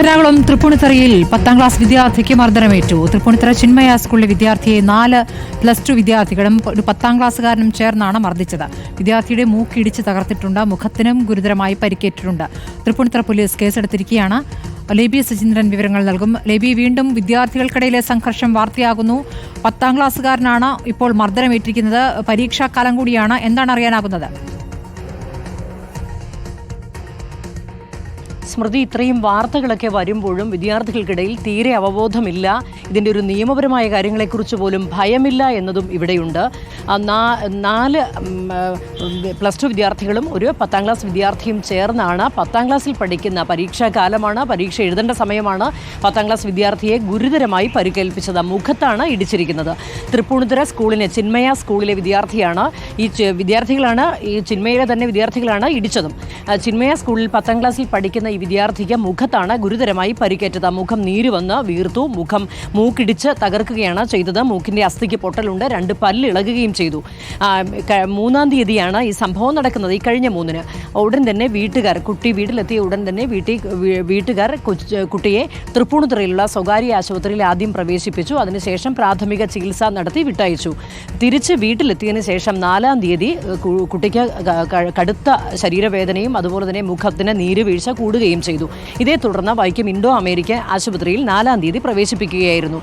എറണാകുളം തൃപ്പൂണിത്തറയിൽ പത്താം ക്ലാസ് വിദ്യാർത്ഥിക്ക് മർദ്ദനമേറ്റു. തൃപ്പൂണിത്തറ ചിന്മയ സ്കൂളിലെ വിദ്യാർത്ഥിയെ നാല് പ്ലസ് ടു വിദ്യാർത്ഥികളും ഒരു പത്താം ക്ലാസ്സുകാരനും ചേർന്നാണ് മർദ്ദിച്ചത്. വിദ്യാർത്ഥിയുടെ മൂക്കിടിച്ച് തകർത്തിട്ടുണ്ട് മുഖത്തിനും ഗുരുതരമായി പരിക്കേറ്റിട്ടുണ്ട്. തൃപ്പൂണിത്തറ പോലീസ് കേസെടുത്തിരിക്കുകയാണ്. ലേബി സചീന്ദ്രൻ വിവരങ്ങൾ നൽകും. ലേബി വീണ്ടും വിദ്യാർത്ഥികൾക്കിടയിലെ സംഘർഷം വാർത്തയാകുന്നു. പത്താം ക്ലാസ്സുകാരനാണ് ഇപ്പോൾ മർദ്ദനമേറ്റിരിക്കുന്നത്. പരീക്ഷാക്കാലം കൂടിയാണ്. എന്താണ് അറിയാനാകുന്നത്? സ്മൃതി ഇത്രയും വാർത്തകളൊക്കെ വരുമ്പോഴും വിദ്യാർത്ഥികൾക്കിടയിൽ തീരെ അവബോധമില്ല. ഇതിന്റെ ഒരു നിയമപരമായ കാര്യങ്ങളെക്കുറിച്ച് പോലും ഭയമില്ല എന്നതും ഇവിടെയുണ്ട്. നാല് പ്ലസ് ടു വിദ്യാർത്ഥികളും ഒരു പത്താം ക്ലാസ് വിദ്യാർത്ഥിയും ചേർന്നാണ് പത്താം ക്ലാസ്സിൽ പഠിക്കുന്ന പരീക്ഷാ കാലമാണ്. പരീക്ഷ എഴുതേണ്ട സമയമാണ്. പത്താം ക്ലാസ് വിദ്യാർത്ഥിയെ ഗുരുതരമായി പരിക്കേൽപ്പിച്ചത് മുഖത്താണ് ഇടിച്ചിരിക്കുന്നത്. തൃപ്പൂണിത്തുറ സ്കൂളിനെ ചിന്മയ സ്കൂളിലെ വിദ്യാർത്ഥിയാണ്. ഈ വിദ്യാർത്ഥികളാണ് ഈ ചിന്മയിലെ തന്നെ വിദ്യാർത്ഥികളാണ് ഇടിച്ചതും. ചിന്മയ സ്കൂളിൽ പത്താം ക്ലാസ്സിൽ പഠിക്കുന്ന ഈ വിദ്യാർത്ഥിക്ക് മുഖത്താണ് ഗുരുതരമായി പരിക്കേറ്റത്. മുഖം നീരുവന്ന് വീർത്തു. മുഖം മൂക്കിടിച്ച് തകർക്കുകയാണ് ചെയ്തത്. മൂക്കിന്റെ അസ്ഥിക്ക് പൊട്ടലുണ്ട്. രണ്ട് പല്ല് ഇളകുകയും ചെയ്തു. മൂന്നാം തീയതിയാണ് ഈ സംഭവം നടക്കുന്നത്. ഈ കഴിഞ്ഞ മൂന്നിന്. ഉടൻ തന്നെ വീട്ടുകാർ കുട്ടി വീട്ടിലെത്തിയ ഉടൻ തന്നെ വീട്ടിൽ വീട്ടുകാർ കുട്ടിയെ തൃപ്പൂണിത്തുറയിലുള്ള സ്വകാര്യ ആശുപത്രിയിൽ ആദ്യം പ്രവേശിപ്പിച്ചു. അതിനുശേഷം പ്രാഥമിക ചികിത്സ നടത്തി വിട്ടയച്ചു. തിരിച്ച് വീട്ടിലെത്തിയതിന് ശേഷം നാലാം തീയതി കുട്ടിക്ക് കടുത്ത ശരീരവേദനയും അതുപോലെ തന്നെ മുഖത്തിന് നീരുവീഴ്ച കൂടുകയും ചെയ്തു. ഇതേ തുടർന്ന് വൈക്കം ഇൻഡോ അമേരിക്ക ആശുപത്രിയിൽ നാലാം തീയതി പ്രവേശിപ്പിക്കുകയായിരുന്നു.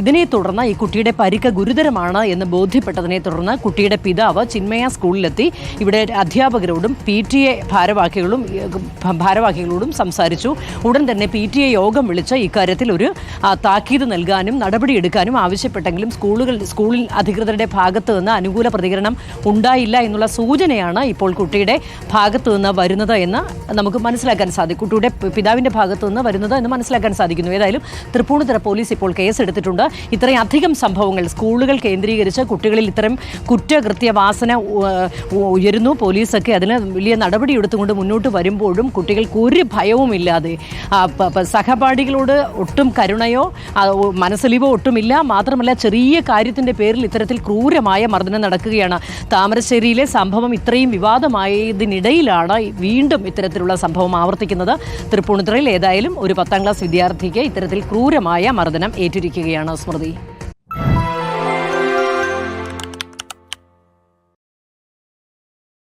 ഇതിനെ തുടർന്ന് ഈ കുട്ടിയുടെ പരിക്ക് ഗുരുതരമാണ് എന്ന് ബോധ്യപ്പെട്ടതിനെ തുടർന്ന് കുട്ടിയുടെ പിതാവ് ചിന്മയ സ്കൂളിലെത്തി. ഇവിടെ അധ്യാപകരോടും പി ടി എ ഭാരവാഹികളും ഭാരവാഹികളോടും സംസാരിച്ചു. ഉടൻ തന്നെ പി ടി എ യോഗം വിളിച്ച് ഇക്കാര്യത്തിൽ ഒരു താക്കീത് നൽകാനും നടപടിയെടുക്കാനും ആവശ്യപ്പെട്ടെങ്കിലും സ്കൂളുകൾ സ്കൂളിൽ അധികൃതരുടെ ഭാഗത്തു നിന്ന് അനുകൂല പ്രതികരണം ഉണ്ടായില്ല എന്നുള്ള സൂചനയാണ് ഇപ്പോൾ കുട്ടിയുടെ ഭാഗത്തു നിന്ന് വരുന്നത് എന്ന് നമുക്ക് മനസ്സിലാക്കാൻ സാധിക്കും. കുട്ടിയുടെ പിതാവിന്റെ ഭാഗത്ത് നിന്ന് വരുന്നത് എന്ന് മനസ്സിലാക്കാൻ സാധിക്കുന്നു. ഏതായാലും തൃപ്പൂണിത്തുറ പോലീസ് ഇപ്പോൾ കേസെടുത്തിട്ടുണ്ട്. ഇത്രയും അധികം സംഭവങ്ങൾ സ്കൂളുകൾ കേന്ദ്രീകരിച്ച് കുട്ടികളിൽ ഇത്തരം കുറ്റകൃത്യ വാസന ഉ- ഉ- ഉയരുന്നു. പോലീസൊക്കെ അതിന് വലിയ നടപടി എടുത്തുകൊണ്ട് മുന്നോട്ട് വരുമ്പോഴും കുട്ടികൾക്ക് ഒരു ഭയവുമില്ലാതെ സഹപാഠികളോട് ഒട്ടും കരുണയോ മനസ്സലിവോ ഒട്ടുമില്ല. മാത്രമല്ല ചെറിയ കാര്യത്തിന്റെ പേരിൽ ഇത്തരത്തിൽ ക്രൂരമായ മർദ്ദനം നടക്കുകയാണ്. താമരശ്ശേരിയിലെ സംഭവം ഇത്രയും വിവാദമായതിനിടയിലാണ് വീണ്ടും ഇത്തരത്തിലുള്ള സംഭവം ആവർത്തിക്കുന്നത്. തൃപ്പൂണിത്തുറയിൽ ഏതായാലും ഒരു പത്താം ക്ലാസ് വിദ്യാർത്ഥിക്ക് ഇത്തരത്തിൽ ക്രൂരമായ മർദ്ദനം ഏറ്റിരിക്കുകയാണ് സ്മൃതി.